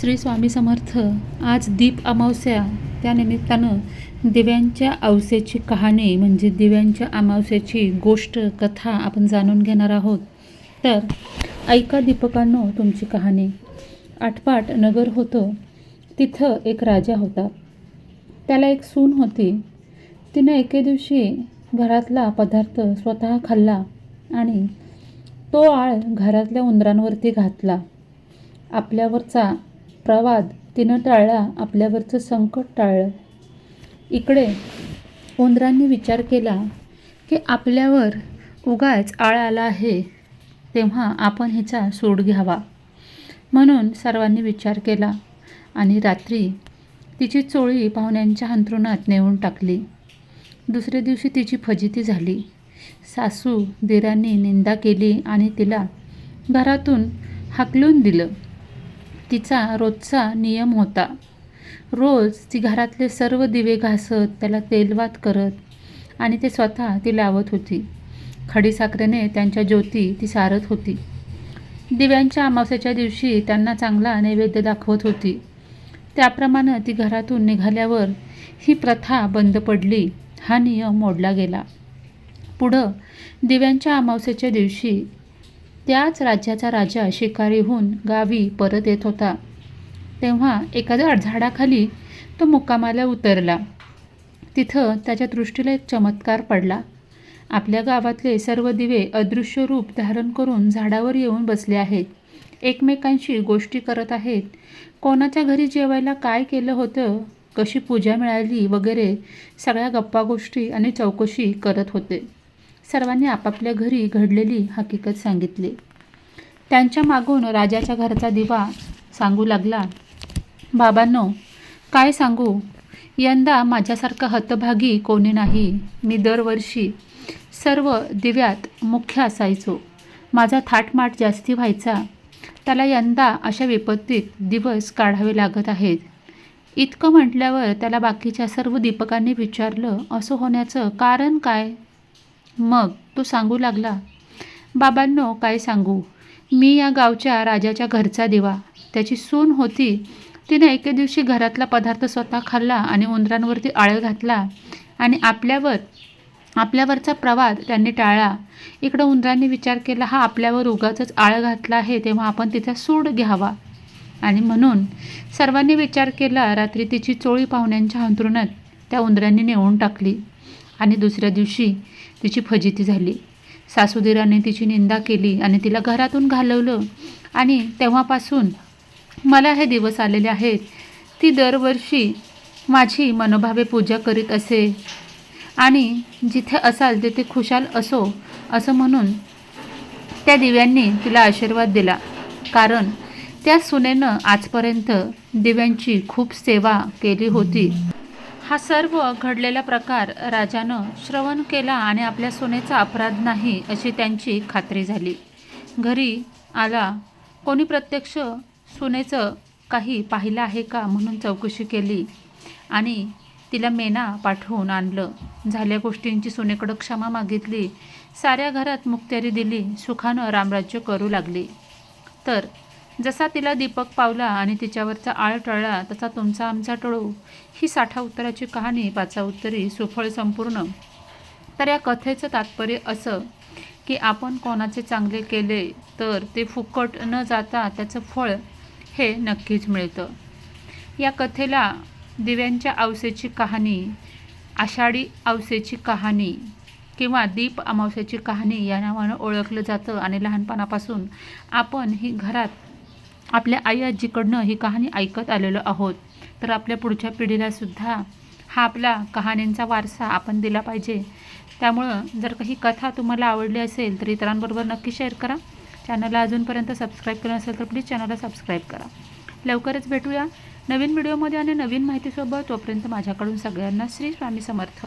श्री स्वामी समर्थ आज दीप अमावस्या. त्यानिमित्तानं दिव्यांच्या अवसेची कहाणी म्हणजे दिव्यांच्या अमावस्याची गोष्ट कथा आपण जाणून घेणार आहोत. तर ऐका दीपकांनो तुमची कहाणी. आटपाट नगर होतं. तिथं एक राजा होता. त्याला एक सून होती. तिनं एके दिवशी घरातला पदार्थ स्वतः खाल्ला आणि तो आळ घरातल्या उंदरांवरती घातला. आपल्यावरचा प्रवाद तिनं टाळला आपल्यावरचं संकट टाळलं. इकडे उंदरांनी विचार केला की आपल्यावर उगाच आळ आला आहे तेव्हा आपण हिचा सूड घ्यावा. म्हणून सर्वांनी विचार केला आणि रात्री तिची चोळी पाहुण्यांच्या अंथरुणात नेऊन टाकली. दुसऱ्या दिवशी तिची फजिती झाली. सासू दिरांनी निंदा केली आणि तिला घरातून हाकलून दिलं. तिचा रोजचा नियम होता. रोज ती घरातले सर्व दिवे घासत त्याला तेलवात करत आणि ते स्वतः ती लावत होती. खडीसाखरेने त्यांच्या ज्योती ती सारत होती. दिव्यांच्या अमावस्याच्या दिवशी त्यांना चांगला नैवेद्य दाखवत होती. त्याप्रमाणे ती घरातून निघाल्यावर ही प्रथा बंद पडली हा नियम मोडला गेला. पुढं दिव्यांच्या अमावस्याच्या दिवशी त्याच राज्याचा राजा शिकारीहून गावी परत येत होता. तेव्हा एखाद्या झाडाखाली तो मुक्कामाला उतरला. तिथं त्याच्या दृष्टीला एक चमत्कार पडला. आपल्या गावातले सर्व दिवे अदृश्य रूप धारण करून झाडावर येऊन बसले आहेत. एकमेकांशी गोष्टी करत आहेत. कोणाच्या घरी जेवायला काय केलं होतं? कशी पूजा मिळाली? वगैरे सगळ्या गप्पा गोष्टी आणि चौकशी करत होते. सर्वांनी आपापल्या घरी घडलेली हकीकत सांगितली. त्यांच्या मागून राजाच्या घरचा दिवा सांगू लागला. बाबांनो काय सांगू? यंदा माझ्यासारखा हतभागी कोणी नाही. मी दरवर्षी सर्व दिव्यात मुख्य असायचो. माझा थाटमाट जास्ती व्हायचा. त्याला यंदा अशा विपत्तीत दिवस काढावे लागत आहेत. इतकं म्हटल्यावर त्याला बाकीच्या सर्व दीपकांनी विचारलं असं होण्याचं कारण काय? मग तो सांगू लागला बाबांनो काय सांगू? मी या गावच्या राजाच्या घरचा दिवा. त्याची सून होती. तिने एके दिवशी घरातला पदार्थ स्वतः खाल्ला आणि उंदरांवरती आळ घातला आणि आपल्यावर आपल्यावरचा प्रवाद त्यांनी टाळला. इकडं उंदरांनी विचार केला हा आपल्यावर उगाचच आळ घातला आहे तेव्हा आपण तिचा सूड घ्यावा. आणि म्हणून सर्वांनी विचार केला रात्री तिची चोळी पाहुण्यांच्या अंतरुणात त्या उंदरांनी नेऊन टाकली. आणि दुसऱ्या दिवशी तिची फजिती झाली. सासूदिराने तिची निंदा केली आणि तिला घरातून घालवलं. आणि तेव्हापासून मला हे दिवस आलेले आहेत. ती दरवर्षी माझी मनोभावे पूजा करीत असे. आणि जिथे असाल तिथे खुशाल असो असं म्हणून त्या दिव्यांनी तिला आशीर्वाद दिला. कारण त्या सुनेनं आजपर्यंत दिव्यांची खूप सेवा केली होती. हा सर्व घडलेला प्रकार राजानं श्रवण केला आणि आपल्या सुनेचा अपराध नाही अशी त्यांची खात्री झाली. घरी आला कोणी प्रत्यक्ष सुनेचं काही पाहिलं आहे का? म्हणून चौकशी केली आणि तिला मेना पाठवून आणलं. झाल्या गोष्टींची सुनेकडं क्षमा मागितली. साऱ्या घरात मुक्त्यारी दिली. सुखानं रामराज्य करू लागली. तर जसा तिला दीपक पावला आणि तिच्यावरचा आळ टळला तसा तुमचा आमचा टळू. ही साठा उत्तराची कहाणी पाचा उत्तरी सुफळ संपूर्ण. तर या कथेचं तात्पर्य असं की आपण कोणाचे चांगले केले तर ते फुकट न जाता त्याचं फळ हे नक्कीच मिळतं. या कथेला दिव्यांच्या आवसेची कहाणी आषाढी आवसेची कहाणी किंवा दीप अमावस्याची कहाणी या नावानं ओळखलं जातं आणि लहानपणापासून आपण ही घरात आपल्या आई आजीकडनं ही कहाणी ऐकत आलेलो आहोत. तर आपल्या पुढच्या पिढीला सुद्धा हा आपला कहाण्यांचा वारसा आपण दिला पाहिजे. त्यामुळं जर काही कथा तुम्हाला आवडली असेल तर इतरांबरोबर नक्की शेअर करा. चॅनलला अजूनपर्यंत सबस्क्राईब केलं नसेल तर प्लीज चॅनलला सबस्क्राईब करा. लवकरच भेटूया नवीन व्हिडिओमध्ये आणि नवीन माहितीसोबत तोपर्यंत माझ्याकडून सगळ्यांना श्री स्वामी समर्थ.